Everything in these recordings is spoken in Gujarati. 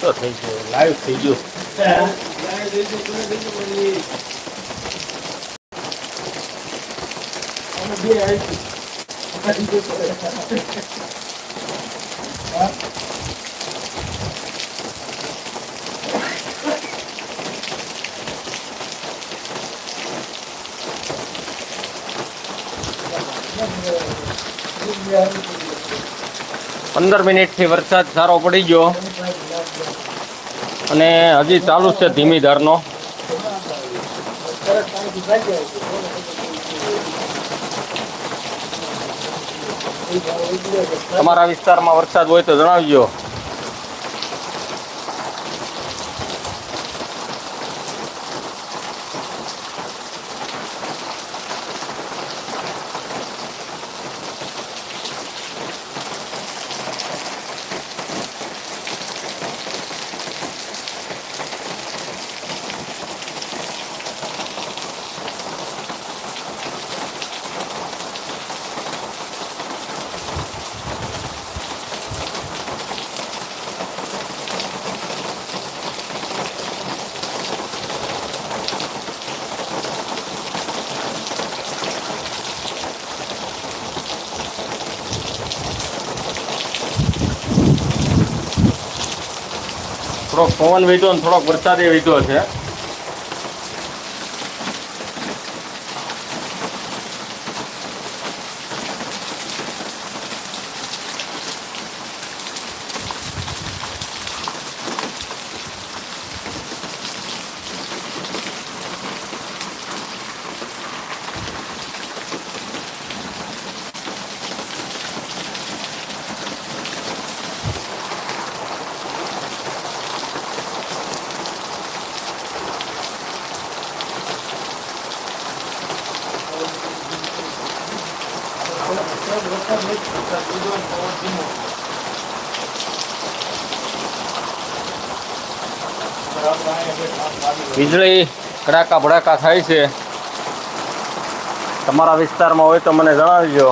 તો થઈ ગયું. લાઈવ થઈ ગયું. પંદર મિનિટથી વરસાદ સારો પડી ગયો. અને હજી ચાલુ છે ધીમી ધારનો તમારા વિસ્તારમાં વરસાદ હોય તો જણાવજો. થોડોક પવન વીધો ને થોડોક વરસાદે વીધો છે. વીજળી કડાકા ભડાકા થાય છે. તમારા વિસ્તારમાં હોય તો મને જણાવજો.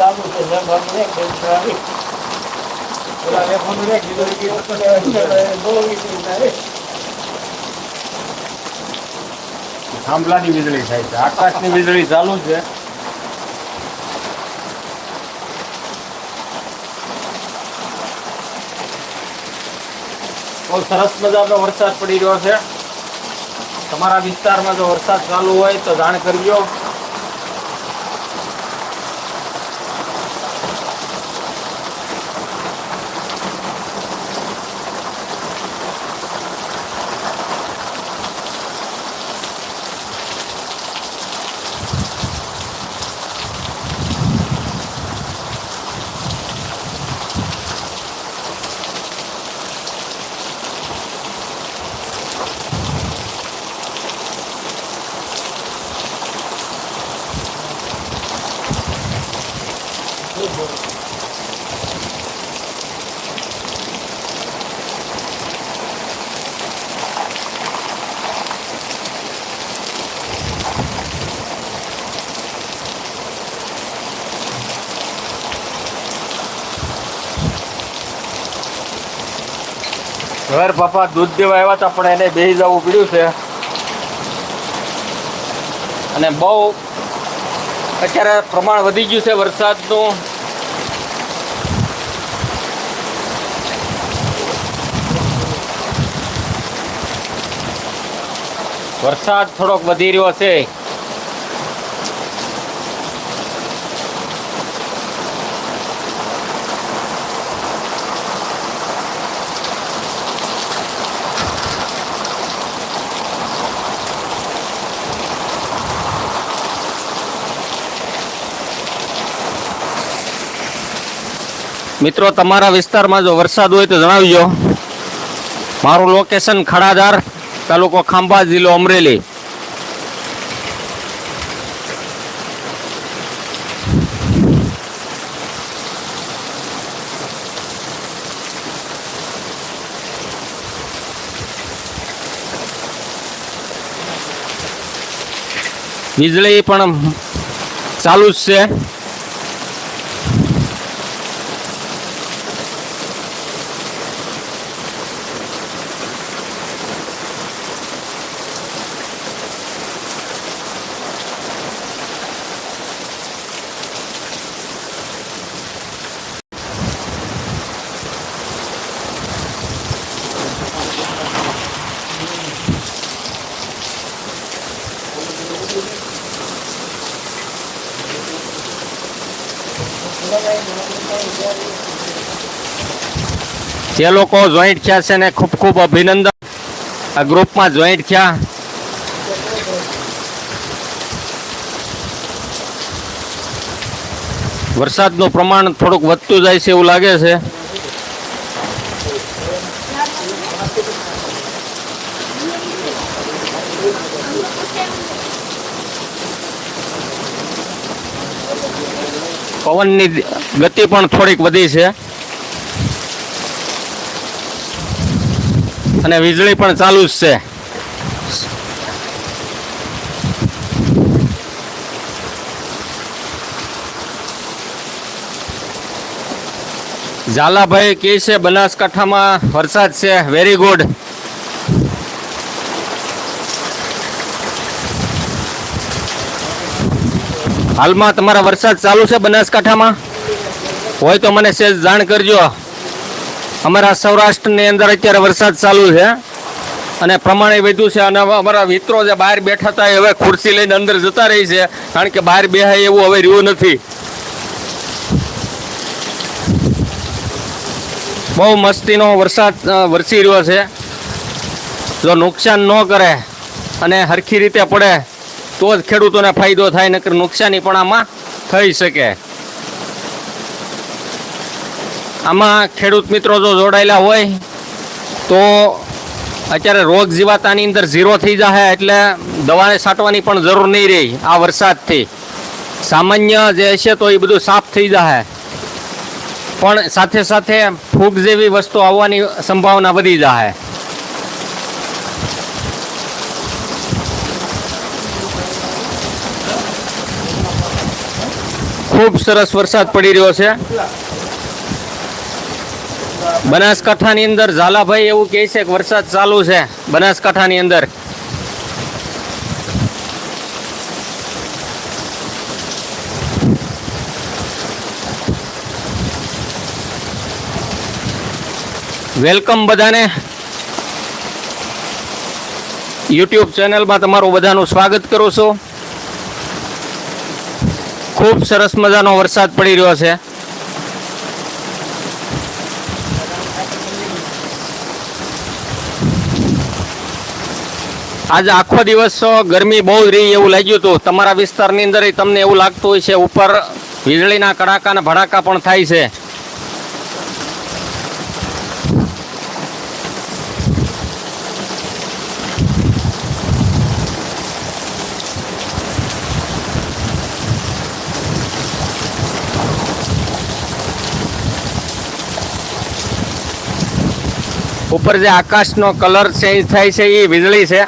ચાલુ છે જેમ થાંભલાની વીજળી થાય છે આકાશની વીજળી ચાલુ છે. બહુ સરસ મજાનો વરસાદ પડી રહ્યો છે. તમારા વિસ્તારમાં જો વરસાદ ચાલુ હોય તો જાણ કરજો. ઘર પપ્પા દૂધ દેવા આવ્યા હતા, પણ એને બેસી જવું પડ્યું છે. અને બહુ અત્યારે પ્રમાણ વધી ગયું છે વરસાદનું. વરસાદ થોડોક વધી રહ્યો છે. મિત્રો, તમારા વિસ્તારમાં જો વરસાદ હોય તો જણાવજો. મારું લોકેશન ખડાદાર તાલુકો ખાંભા જિલ્લો અમરેલી. વીજળી પણ ચાલુ જ છે. જે લોકો જોઈન્ટ થયા છે ને ખૂબ ખૂબ અભિનંદન. આ ગ્રુપમાં જોઈન્ટ થયા. વરસાદનું પ્રમાણ થોડુંક વધતું જાય છે એવું લાગે છે. પવનની ગતિ પણ થોડીક વધી છે. અને વીજળી પણ ચાલુ જ છે. ઝાલાભાઈ કે છે, બનાસકાંઠામાં વરસાદ છે. વેરી ગુડ હાલમાં તમારા વરસાદ ચાલુ છે બનાસકાંઠામાં? હોય તો મને સેજ જાણ કરજો. અમારા સૌરાષ્ટ્રની અંદર અત્યારે વરસાદ ચાલુ છે. અને પ્રમાણે વધ્યું છે અને અમારા મિત્રો જે બહાર બેઠા હતા હવે ખુરશી લઈને અંદર જતા રહી છે. કારણ કે બહાર બેહાય એવું હવે રહ્યું નથી. બહુ મસ્તીનો વરસાદ વરસી રહ્યો છે. જો નુકસાન ન કરે અને હરખી રીતે પડે, તો જ ખેડૂતોને ફાયદો થાય, નકર નુકસાની પણ આમાં થઈ શકે. આમાં ખેડૂત મિત્રો જો જોડાયેલા હોય, તો અત્યારે રોગ જીવાતાની અંદર ઝીરો થઈ જાય એટલે દવાને છાંટવાની પણ જરૂર નહીં રહી આ વરસાદથી. સામાન્ય જે હશે તો એ બધું સાફ થઈ જાય પણ સાથે સાથે ફૂગ જેવી વસ્તુ આવવાની સંભાવના વધી જાય ખૂબ સરસ વરસાદ પડી રહ્યો છે. બનાસકાંઠાની અંદર ઝાલાભાઈ એવું કહે છે કે વરસાદ ચાલુ છે બનાસકાંઠાની અંદર. વેલકમ બધાને. યુટ્યુબ ચેનલમાં તમારું બધાનું સ્વાગત કરું છું. ખૂબ સરસ મજાનો વરસાદ પડી રહ્યો છે. આજે આખો દિવસ ગરમી બહુ રહી એવું લાગ્યું હતું. તમારા વિસ્તારની અંદર તમને એવું લાગતું હોય છે, ઉપર વીજળીના કડાકા અને ભડાકા પણ થાય છે. ઉપર જે આકાશનો કલર ચેન્જ થાય છે, એ વીજળી છે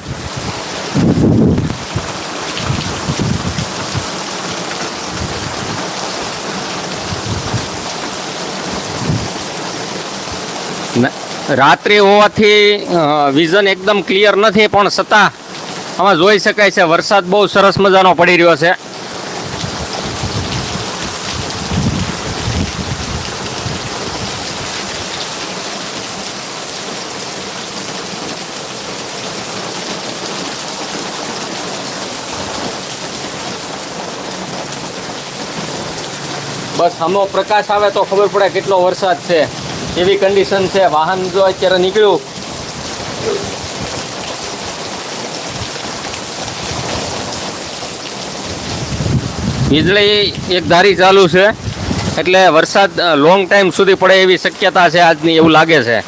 ન- રાત્રે હોવાથી વિઝન એકદમ ક્લિયર નથી, પણ છતાં આમાં જોઈ શકાય છે, વરસાદ બહુ સરસ મજાનો પડી રહ્યો છે. બસ આમો પ્રકાશ આવે તો ખબર પડે કેટલો વરસાદ છે. એવી કન્ડિશન છે. વાહન જો અત્યારે નીકળ્યું. વીજળી એક ધારી ચાલુ છે. એટલે વરસાદ લોંગ ટાઈમ સુધી પડે એવી શક્યતા છે આજની, એવું લાગે છે.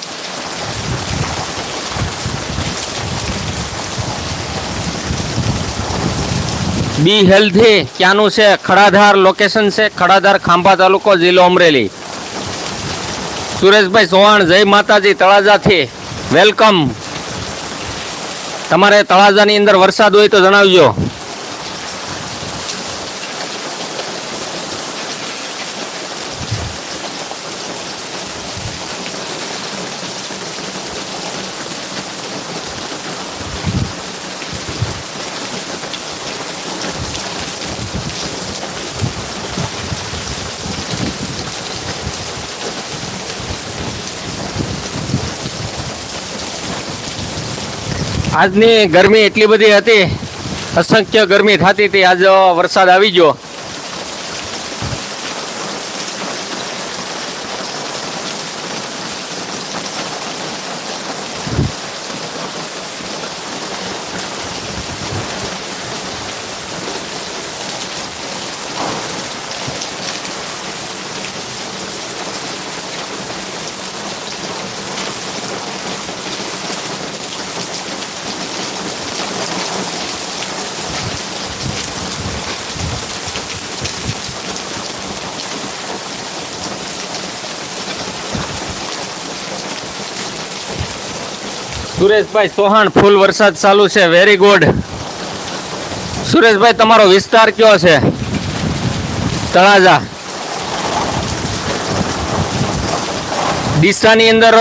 બી હેલ્થી ક્યાંનું છે? ખડાધાર લોકેશન છે. ખડાધાર ખાંભા તાલુકો, જિલ્લો અમરેલી. સુરેશભાઈ ચૌહાણ જય માતાજી તળાજાથી. વેલકમ તમારે તળાજાની અંદર વરસાદ હોય તો જણાવજો. આજની ગરમી એટલી બધી હતી. અસંખ્ય ગરમી થતી હતી. આજ વરસાદ આવી ગયો. સુરેશભાઈ સોહાણ ફૂલ વરસાદ ચાલુ છે. વેરી ગુડ સુરેશભાઈ, તમારો વિસ્તાર કયો છે? તળાજા. ડીસાની અંદર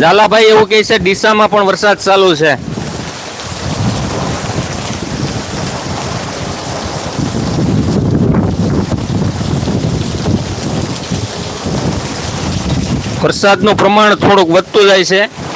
ઝાલાભાઈ એવું કહે છે, ડીસામાં પણ વરસાદ ચાલુ છે. વરસાદનું પ્રમાણ થોડુંક વધતું જાય છે.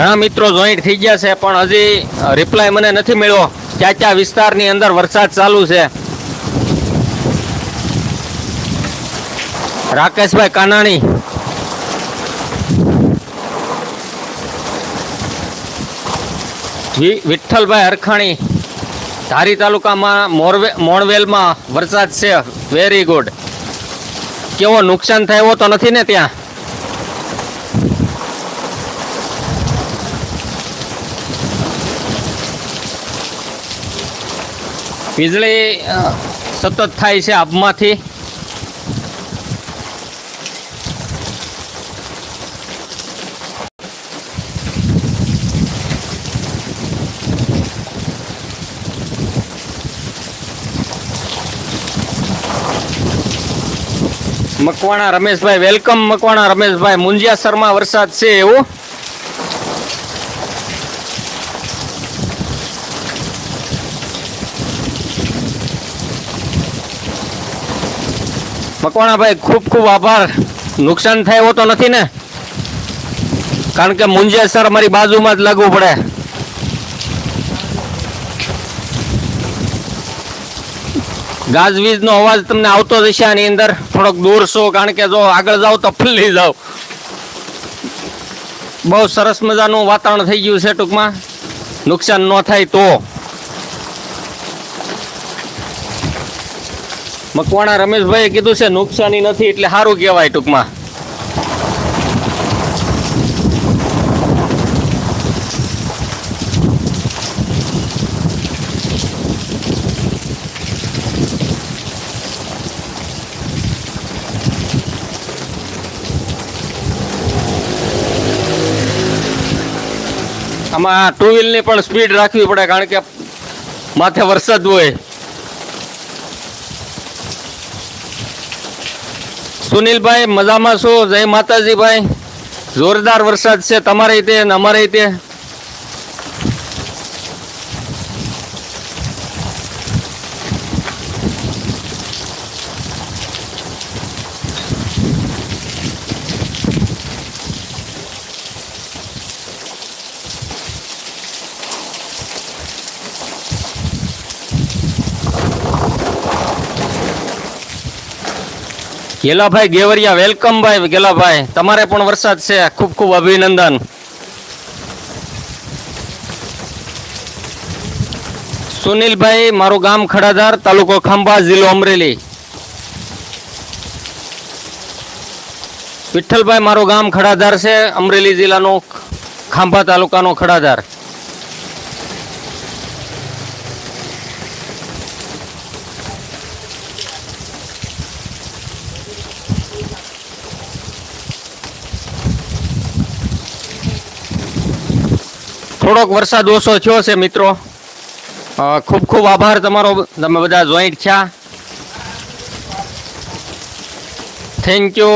ઘણા મિત્રો જોઈન્ટ થઈ ગયા છે, પણ હજી રિપ્લાય મને નથી મળ્યો. ક્યાં ક્યાં વિસ્તારની અંદર વરસાદ ચાલુ છે? રાકેશભાઈ કાનાણી. વિઠ્ઠલભાઈ હરખાણી. ધારી તાલુકામાં મોરવે મોણવેલમાં વરસાદ છે. વેરી ગુડ કેવો નુકસાન થયો તો નથી ને ત્યાં? વીજળી સતત થાય છે આબમાંથી મકવાણા રમેશભાઈ, વેલકમ મકવાણા રમેશભાઈ. મુંજિયા શર્મા વરસાદ છે એવું. મકવાણાભાઈ, ખૂબ ખૂબ આભાર. નુકસાન થાય એવો તો નથી ને? કારણ કે મુંજેસર અમારી બાજુમાં જ લાગવું પડે. ગાજવીજનો અવાજ તમને આવતો જશે આની અંદર. થોડોક દૂર છો, કારણ કે જો આગળ જાઓ તો ફૂલી જાઓ. બહુ સરસ મજાનું વાતાવરણ થઈ ગયું છે ટૂંકમાં. નુકસાન ન થાય તો. મકવાણા રમેશભાઈએ કીધું છે, નુકસાની નથી એટલે સારું કહેવાય ટૂંકમાં. આમાં ટુ વ્હીલની પણ સ્પીડ રાખવી પડે, કારણ કે માથે વરસાદ હોય. સુનિલભાઈ મજામાં શું જય માતાજીભાઈ. જોરદાર વરસાદ છે તમારે તે ને અમારે તે. ગેલાભાઈ ગેવરિયા વેલકમ ભાઈ ગેલાભાઈ. તમારે પણ વરસાદ છે. ખૂબ ખૂબ અભિનંદન. સુનિલભાઈ, મારું ગામ ખડાધાર, તાલુકો ખાંભા, જિલ્લો અમરેલી. વિઠ્ઠલભાઈ, મારું ગામ ખડાધાર છે, અમરેલી જિલ્લાનો ખાંભા તાલુકાનો ખડાધાર. થોડોક વરસાદ ઓછો થયો છે, મિત્રો. ખૂબ ખૂબ આભાર તમારો. તમે બધા જોઈન્ટ થયા. Thank you